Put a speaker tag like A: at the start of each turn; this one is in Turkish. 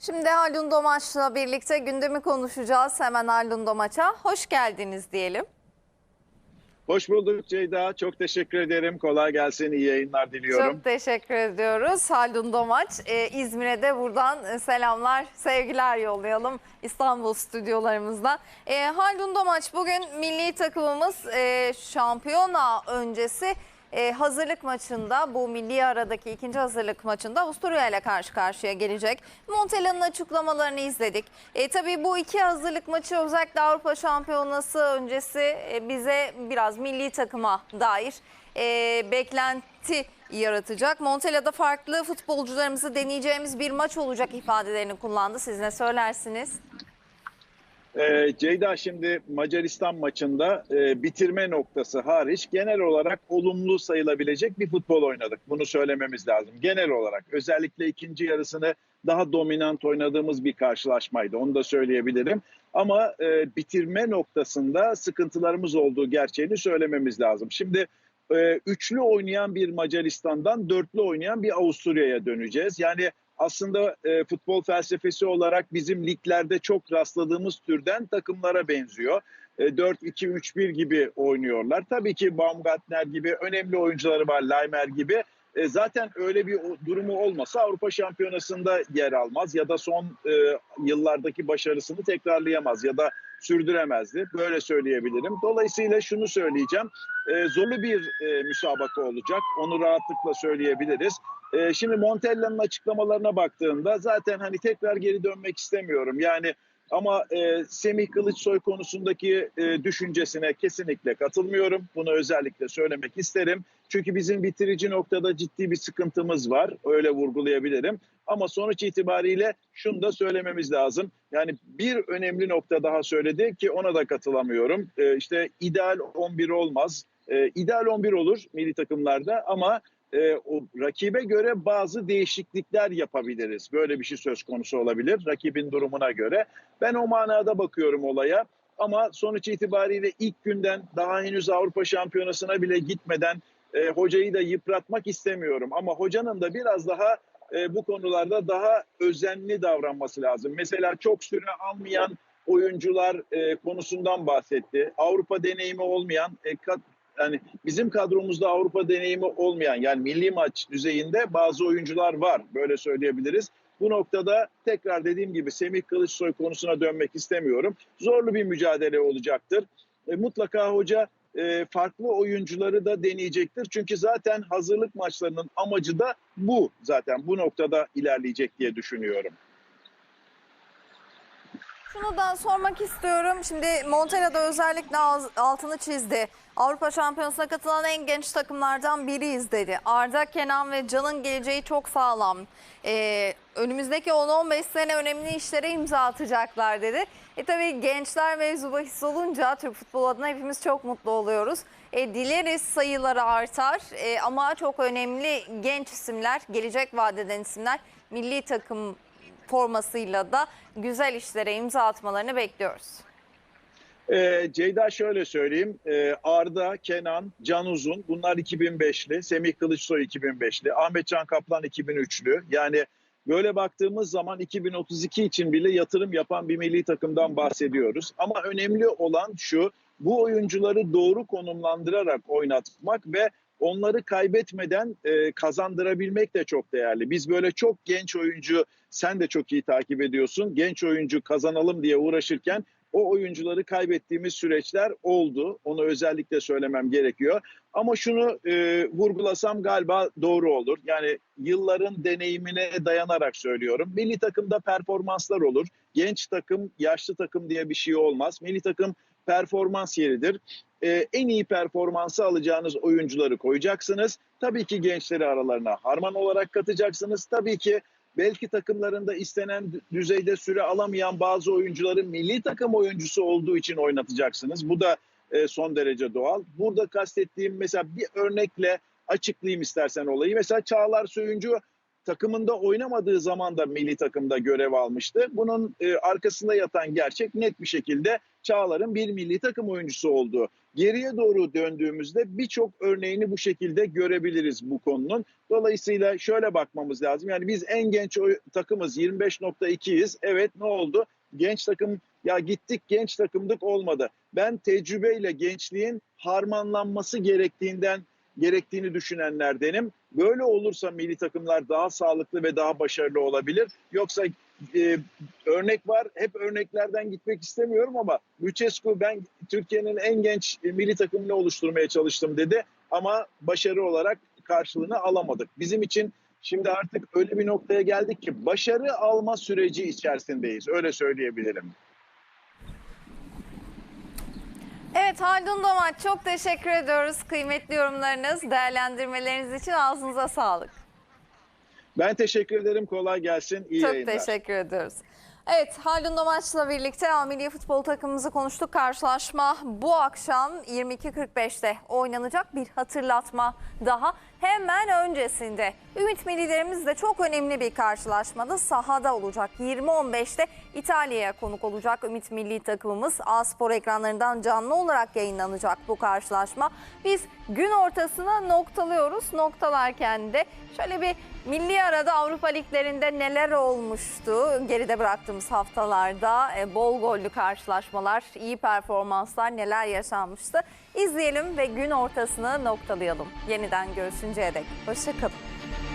A: Şimdi Haldun Domaç'la birlikte gündemi konuşacağız. Hemen Haldun Domaç'a hoş geldiniz diyelim.
B: Hoş bulduk Ceyda. Çok teşekkür ederim. Kolay gelsin. İyi yayınlar diliyorum.
A: Çok teşekkür ediyoruz. Haldun Domaç, e, İzmir'e de buradan e, selamlar, sevgiler yollayalım İstanbul stüdyolarımızdan. E, Haldun Domaç, bugün milli takımımız e, şampiyona öncesi e, hazırlık maçında, bu milli aradaki ikinci hazırlık maçında Avusturya ile karşı karşıya gelecek. Montella'nın açıklamalarını izledik. E, tabii bu iki hazırlık maçı özellikle Avrupa Şampiyonası öncesi e, bize biraz milli takıma dair e, beklenti yaratacak. Montella'da farklı futbolcularımızı deneyeceğimiz bir maç olacak ifadelerini kullandı. Siz ne söylersiniz?
B: Ee, Ceyda şimdi Macaristan maçında e, bitirme noktası hariç genel olarak olumlu sayılabilecek bir futbol oynadık. Bunu söylememiz lazım. Genel olarak özellikle ikinci yarısını daha dominant oynadığımız bir karşılaşmaydı. Onu da söyleyebilirim. Ama e, bitirme noktasında sıkıntılarımız olduğu gerçeğini söylememiz lazım. Şimdi e, üçlü oynayan bir Macaristan'dan dörtlü oynayan bir Avusturya'ya döneceğiz. Yani aslında e, futbol felsefesi olarak bizim liglerde çok rastladığımız türden takımlara benziyor. E, 4-2-3-1 gibi oynuyorlar. Tabii ki Baumgartner gibi önemli oyuncuları var, Leimer gibi. E, zaten öyle bir durumu olmasa Avrupa Şampiyonası'nda yer almaz ya da son e, yıllardaki başarısını tekrarlayamaz ya da sürdüremezdi. Böyle söyleyebilirim. Dolayısıyla şunu söyleyeceğim. E, zorlu bir e, müsabaka olacak. Onu rahatlıkla söyleyebiliriz. E, şimdi Montella'nın açıklamalarına baktığımda zaten hani tekrar geri dönmek istemiyorum. Yani ama e, Semih Kılıçsoy konusundaki e, düşüncesine kesinlikle katılmıyorum. Bunu özellikle söylemek isterim. Çünkü bizim bitirici noktada ciddi bir sıkıntımız var. Öyle vurgulayabilirim. Ama sonuç itibariyle şunu da söylememiz lazım. Yani bir önemli nokta daha söyledi ki ona da katılamıyorum. E, işte ideal 11 olmaz. E, ideal 11 olur milli takımlarda ama e, o rakibe göre bazı değişiklikler yapabiliriz. Böyle bir şey söz konusu olabilir rakibin durumuna göre. Ben o manada bakıyorum olaya. Ama sonuç itibariyle ilk günden daha henüz Avrupa Şampiyonası'na bile gitmeden e, hocayı da yıpratmak istemiyorum. Ama hocanın da biraz daha e, bu konularda daha özenli davranması lazım. Mesela çok süre almayan oyuncular e, konusundan bahsetti. Avrupa deneyimi olmayan e, yani bizim kadromuzda Avrupa deneyimi olmayan yani milli maç düzeyinde bazı oyuncular var. Böyle söyleyebiliriz. Bu noktada tekrar dediğim gibi Semih Kılıçsoy konusuna dönmek istemiyorum. Zorlu bir mücadele olacaktır. E, mutlaka hoca e, farklı oyuncuları da deneyecektir. Çünkü zaten hazırlık maçlarının amacı da bu zaten bu noktada ilerleyecek diye düşünüyorum.
A: Şunu da sormak istiyorum. Şimdi Montella'da özellikle altını çizdi. Avrupa Şampiyonası'na katılan en genç takımlardan biriyiz dedi. Arda, Kenan ve Can'ın geleceği çok sağlam. Ee, önümüzdeki 10-15 sene önemli işlere imza atacaklar dedi. E tabii gençler mevzu bahis olunca Türk futbolu adına hepimiz çok mutlu oluyoruz. E, dileriz sayıları artar E, ama çok önemli genç isimler, gelecek vadeden isimler milli takım formasıyla da güzel işlere imza atmalarını bekliyoruz.
B: Ee, Ceyda şöyle söyleyeyim. Ee, Arda, Kenan, Can Uzun bunlar 2005'li. Semih Kılıçsoy 2005'li. Ahmet Can Kaplan 2003'lü. Yani böyle baktığımız zaman 2032 için bile yatırım yapan bir milli takımdan bahsediyoruz. Ama önemli olan şu bu oyuncuları doğru konumlandırarak oynatmak ve onları kaybetmeden e, kazandırabilmek de çok değerli. Biz böyle çok genç oyuncu sen de çok iyi takip ediyorsun. Genç oyuncu kazanalım diye uğraşırken o oyuncuları kaybettiğimiz süreçler oldu. Onu özellikle söylemem gerekiyor. Ama şunu e, vurgulasam galiba doğru olur. Yani yılların deneyimine dayanarak söylüyorum. Milli takımda performanslar olur. Genç takım, yaşlı takım diye bir şey olmaz. Milli takım performans yeridir. E, en iyi performansı alacağınız oyuncuları koyacaksınız. Tabii ki gençleri aralarına harman olarak katacaksınız. Tabii ki belki takımlarında istenen düzeyde süre alamayan bazı oyuncuların milli takım oyuncusu olduğu için oynatacaksınız. Bu da e, son derece doğal. Burada kastettiğim mesela bir örnekle açıklayayım istersen olayı. Mesela Çağlar Söyüncü takımında oynamadığı zaman da milli takımda görev almıştı. Bunun e, arkasında yatan gerçek net bir şekilde Çağlar'ın bir milli takım oyuncusu olduğu. Geriye doğru döndüğümüzde birçok örneğini bu şekilde görebiliriz bu konunun. Dolayısıyla şöyle bakmamız lazım. Yani biz en genç takımız 25.2'yiz. Evet ne oldu? Genç takım ya gittik genç takımdık olmadı. Ben tecrübeyle gençliğin harmanlanması gerektiğinden gerektiğini düşünenlerdenim. Böyle olursa milli takımlar daha sağlıklı ve daha başarılı olabilir. Yoksa e, örnek var. Hep örneklerden gitmek istemiyorum ama Lucescu ben Türkiye'nin en genç milli takımını oluşturmaya çalıştım dedi. Ama başarı olarak karşılığını alamadık. Bizim için şimdi artık öyle bir noktaya geldik ki başarı alma süreci içerisindeyiz. Öyle söyleyebilirim.
A: Evet Haldun Domaç çok teşekkür ediyoruz. Kıymetli yorumlarınız, değerlendirmeleriniz için ağzınıza sağlık.
B: Ben teşekkür ederim. Kolay gelsin. İyi
A: Çok
B: yayınlar.
A: teşekkür ediyoruz. Evet Haldun Domaç'la birlikte A Milli Futbol takımımızı konuştuk. Karşılaşma bu akşam 22.45'te oynanacak bir hatırlatma daha. Hemen öncesinde Ümit Millilerimiz de çok önemli bir karşılaşmada sahada olacak. 20.15'te İtalya'ya konuk olacak Ümit Milli takımımız. A Spor ekranlarından canlı olarak yayınlanacak bu karşılaşma. Biz gün ortasına noktalıyoruz. Noktalarken de şöyle bir milli arada Avrupa liglerinde neler olmuştu geride bıraktığımız haftalarda e, bol gollü karşılaşmalar, iyi performanslar neler yaşanmıştı. İzleyelim ve gün ortasını noktalayalım. Yeniden görüşünceye dek. Hoşçakalın.